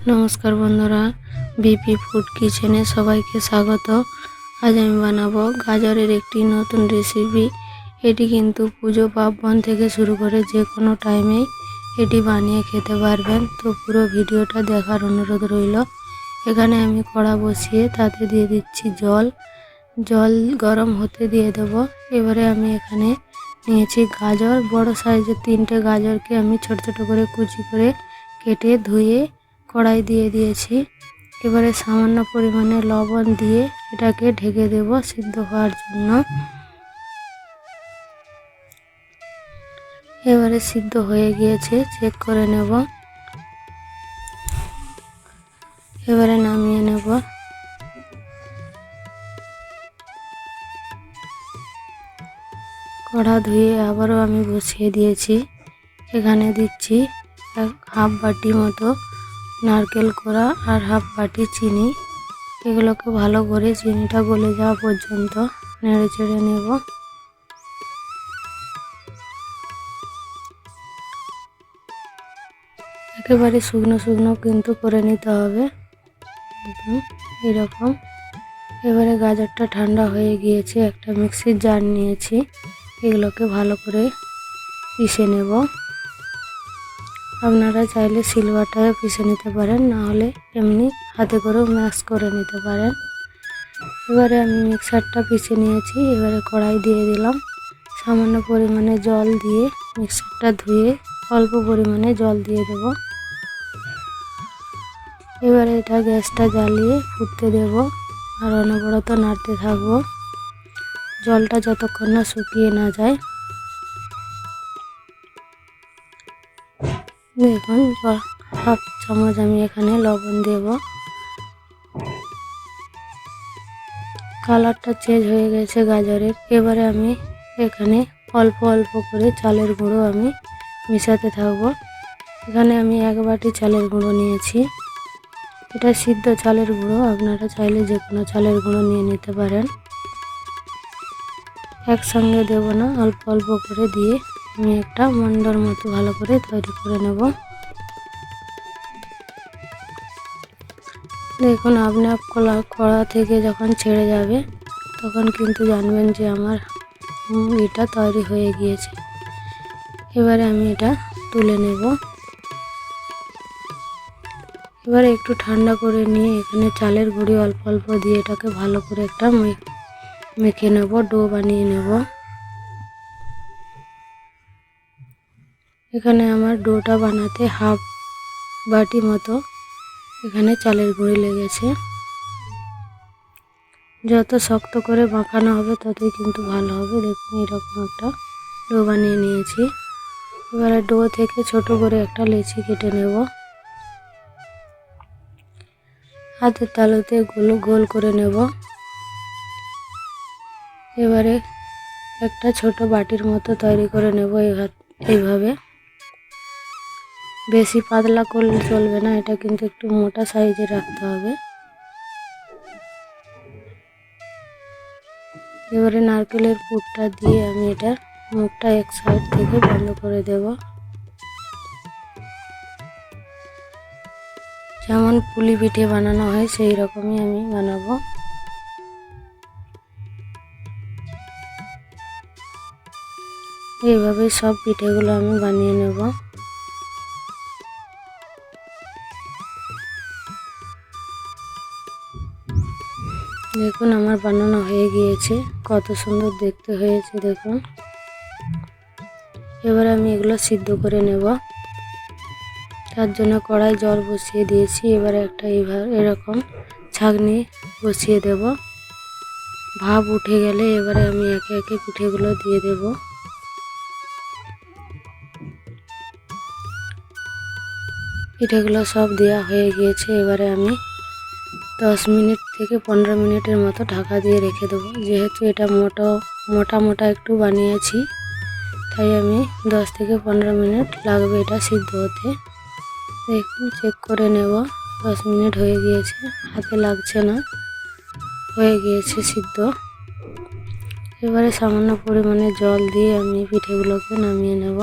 নমস্কার বন্ধুরা, BP food কিচেনে সবাইকে স্বাগত। আজ আমি বানাবো গাজরের একটি নতুন রেসিপি এটি কিন্তু পুজো পার্বণ থেকে শুরু করে যে কোনো টাইমেই এটি বানিয়ে খেতে পারবেন। তো পুরো ভিডিওটা দেখার অনুরোধ রইল। এখানে আমি কড়া বসিয়ে তাতে দিয়ে দিচ্ছি জল। জল গরম হতে দিয়ে দেব। এবারে আমি এখানে নিয়েছি গাজর। বড় সাইজের তিনটে গাজরকে আমি ছোট ছোট করে কুচি করে কেটে ধুয়ে কড়াই দিয়ে দিয়েছি। এবারে সামান্য পরিমাণে লবণ দিয়ে এটাকে ঢেকে দেব সিদ্ধ হওয়ার জন্য। এবারে সিদ্ধ হয়ে গিয়েছে চেক করে নেব। এবারে নামিয়ে নেব। কড়া ধুয়ে আবারও আমি বসিয়ে দিয়েছি। এখানে দিচ্ছি হাফ বাটি মতো নারকেল কোড়া আর হাফ বাটি চিনি। এগুলোকে ভালো করে চিনিটা গলে যাওয়া পর্যন্ত নেড়ে চেড়ে নেব। একেবারে শুকনো শুকনো কিন্তু করে নিতে হবে। এরকম। এবারে গাজরটা ঠান্ডা হয়ে গিয়েছে, একটা মিক্সির জার নিয়েছি। এগুলোকে ভালো করে পিষে নেব। আপনারা চাইলে সিলভারটায় পিষে নিতে পারেন না হলে এমনি হাতে করেও ম্যাশ করে নিতে পারেন। এবারে আমি মিক্সারটা পিষে নিয়েছি, এবারে কড়াই দিয়ে দিলাম। সামান্য পরিমাণে জল দিয়ে মিক্সারটা ধুয়ে অল্প পরিমাণে জল দিয়ে দেব। এবারে এটা গ্যাসটা জ্বালিয়ে ফুটতে দেব আর অনবরত নাড়তে থাকব। জলটা যতক্ষণ না শুকিয়ে না যায় দেখুন হাফ চামচ আমি এখানে লবণ দেব। কালারটা চেঞ্জ হয়ে গেছে গাজরের। এবারে আমি এখানে অল্প অল্প করে চালের গুঁড়ো আমি মিশাতে থাকব। এখানে আমি এক বাটি চালের গুঁড়ো নিয়েছি। এটা সিদ্ধ চালের গুঁড়ো, আপনারা চাইলে যে কোনো চালের গুঁড়ো নিয়ে নিতে পারেন। একসঙ্গে দেব না, অল্প অল্প করে দিয়ে। আমি একটা মন্ডর মতো ভালো করে তৈরি করে নেব। দেখুন, আপনি আপ কলা, কড়া থেকে যখন ছেড়ে যাবে, তখন কিন্তু জানবেন যে আমার এটা তৈরি হয়ে গিয়েছে। এবারে আমি এটা তুলে নেব। এবারে একটু ঠান্ডা করে নিয়ে এখানে চালের গুঁড়ি অল্প অল্প দিয়ে এটাকে ভালো করে একটা মেখে নেব, ডো বানিয়ে নেব। এখানে আমার ডোটা বানাতে হাফ বাটি মতো এখানে চালের গুঁড়ি লেগেছে। যত শক্ত করে মাখানো হবে ততই কিন্তু ভালো হবে। দেখুন এরকম একটা ডো বানিয়ে নিয়েছি। এবারে ডো থেকে ছোট করে একটা লেচি কেটে নেব। হাতের তালুতে গোল গোল করে নেব। এবারে একটা ছোট বাটির মতো তৈরি করে নেব এইভাবে বেশি পাতলা করলে চলবে না, এটা কিন্তু একটু মোটা সাইজে রাখতে হবে। এবারে নারকেলের পুরটা দিয়ে আমি এটা মুখটা এক সাইড থেকে বন্ধ করে দেব। যেমন পুলি পিঠে বানানো হয়, সেই রকমই আমি বানাবো। এইভাবে সব পিঠেগুলো আমি বানিয়ে নেব। দেখুন, আমার বানানো হয়ে গিয়েছে। কত সুন্দর দেখতে হয়েছে, দেখুন। এবার আমি এগুলো সিদ্ধ করে নেব। তার জন্য কড়াই জল বসিয়ে দিয়েছি। এবারে একটা এইভাবে এরকম ছাগনি বসিয়ে দেব। ভাব উঠে গেলে এবারে আমি একে একে পিঠেগুলো দিয়ে দেব। পিঠেগুলো সব দেওয়া হয়ে গিয়েছে। এবারে আমি দশ মিনিট থেকে পনেরো মিনিটের মতো ঢাকা দিয়ে রেখে দেবো। যেহেতু এটা মোটো, মোটা মোটা একটু বানিয়েছি, তাই আমি দশ থেকে পনেরো মিনিট লাগবে এটা সিদ্ধ হতে। একটু চেক করে নেব। দশ মিনিট হয়ে গিয়েছে, হাতে লাগছে না, হয়ে গিয়েছে সিদ্ধ। এবারে সামান্য পরিমাণে জল দিয়ে আমি পিঠেগুলোকে নামিয়ে নেব।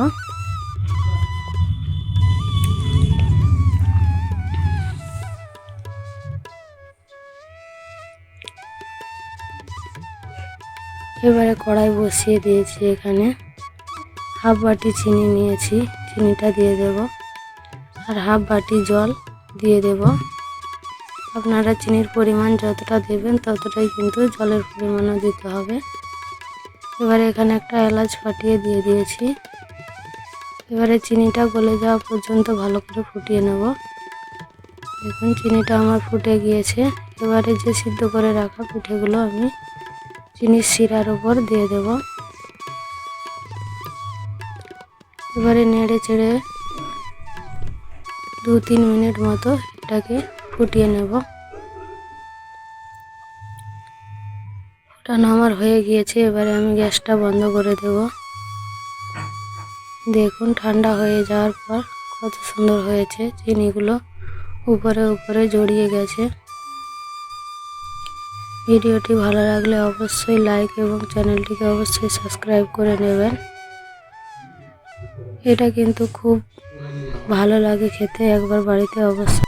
এবারে কড়াই বসিয়ে দিয়েছি এখানে। হাফ বাটি চিনি নিয়েছি, চিনিটা দিয়ে দেব। আর হাফ বাটি জল দিয়ে দেব। আপনারা চিনির পরিমাণ যতটা দেবেন ততটাই কিন্তু জলের পরিমাণও দিতে হবে। এবারে এখানে একটা এলাচ ফাটিয়ে দিয়ে দিয়েছি। এবারে চিনিটা গলে যাওয়া পর্যন্ত ভালো করে ফুটিয়ে নেব। দেখুন, চিনিটা আমার ফুটে গিয়েছে। এবারে যে সিদ্ধ করে রাখা পিঠেগুলো আমি চিনির শিরার উপর দিয়ে দেব। এবারে নেড়ে চেড়ে দু তিন মিনিট মতো এটাকে ফুটিয়ে নেব। ফুটানো আমার হয়ে গিয়েছে, এবারে আমি গ্যাসটা বন্ধ করে দেব। দেখুন, ঠান্ডা হয়ে যাওয়ার পর কত সুন্দর হয়েছে, চিনিগুলো উপরে উপরে জড়িয়ে গেছে। ভিডিওটি ভালো লাগলে অবশ্যই লাইক এবং চ্যানেলটিকে অবশ্যই সাবস্ক্রাইব করে নেবেন। এটা কিন্তু খুব ভালো লাগে খেতে একবার বাড়িতে অবশ্যই।